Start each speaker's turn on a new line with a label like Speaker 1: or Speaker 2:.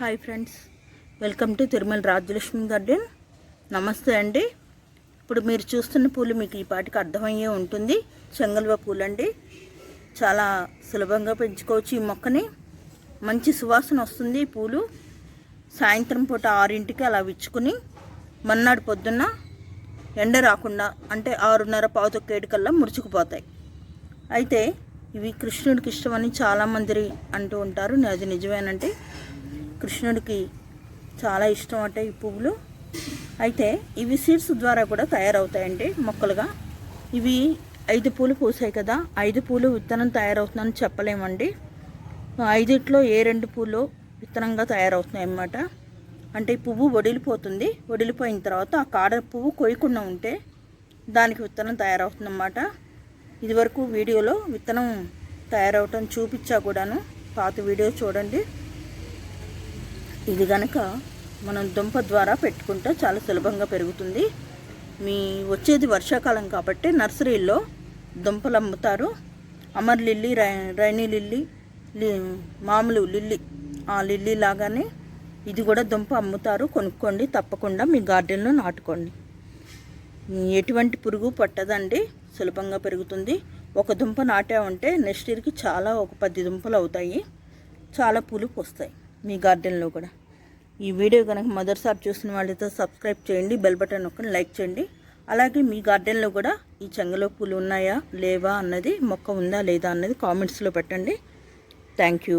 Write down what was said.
Speaker 1: Hi friends welcome to Tirumala Rajyalakshmi garden. నమస్తే అండి. ఇప్పుడు మీరు చూస్తున్న పూలు మీకు ఈ పాటికి అర్థమయ్యే ఉంటుంది. చెంగల్వ పూలు అండి చాలా సులభంగా పెంచుకోవచ్చు ఈ మొక్కని. మంచి సువాసన వస్తుంది ఈ పూలు. సాయంత్రం పూట ఆరింటికి అలా విచ్చుకుని మన్నాడు పొద్దున్న ఎండ రాకుండా అంటే ఆరున్నర పావుతొక్కేడు కల్లా ముడుచుకుపోతాయి అయితే ఇవి కృష్ణుడికి ఇష్టమని చాలామంది అంటూ ఉంటారు. అది నిజమేనండి కృష్ణుడికి చాలా ఇష్టం అంటే ఈ పువ్వులు. అయితే ఇవి సీడ్స్ ద్వారా కూడా తయారవుతాయండి మొక్కలుగా. ఇవి ఐదు పూలు పూసాయి కదా ఐదు పూలు విత్తనం తయారవుతుందని చెప్పలేమండి. ఐదిట్లో ఏ రెండు పూలు విత్తనంగా తయారవుతున్నాయి అన్నమాట అంటే ఈ పువ్వు వడిలిపోతుంది వడిలిపోయిన తర్వాత ఆ కాడ పువ్వు కొయ్యకుండా ఉంటే దానికి విత్తనం తయారవుతుందన్నమాట. ఇదివరకు వీడియోలో విత్తనం తయారవటం చూపించా కూడాను పాత వీడియో చూడండి. ఇది గనక మనం దుంప ద్వారా పెట్టుకుంటే చాలా సులభంగా పెరుగుతుంది. మీ వచ్చేది వర్షాకాలం కాబట్టి నర్సరీల్లో దుంపలు అమ్ముతారు. అమర్ లిల్లీ రైనీ లిల్లీ లి మామూలు లిల్లీ ఆ లిల్లీ లాగానే ఇది కూడా దుంప అమ్ముతారు. కొనుక్కోండి తప్పకుండా మీ గార్డెన్లో నాటుకోండి. ఎటువంటి పురుగు పట్టదండి సులభంగా పెరుగుతుంది. ఒక దుంప నాటామంటే నెక్స్ట్ ఇయర్కి చాలా ఒక పది దుంపలు అవుతాయి. చాలా పూలు పోస్తాయి మీ గార్డెన్లో కూడా. ఈ వీడియో కనుక మొదటిసారి చూసిన వాళ్ళతో సబ్స్క్రైబ్ చేయండి బెల్ బటన్ నొక్కని లైక్ చేయండి. అలాగే మీ గార్డెన్లో కూడా ఈ చెంగలో పూలు ఉన్నాయా లేవా అన్నది మొక్క ఉందా లేదా అన్నది కామెంట్స్లో పెట్టండి. Thank you.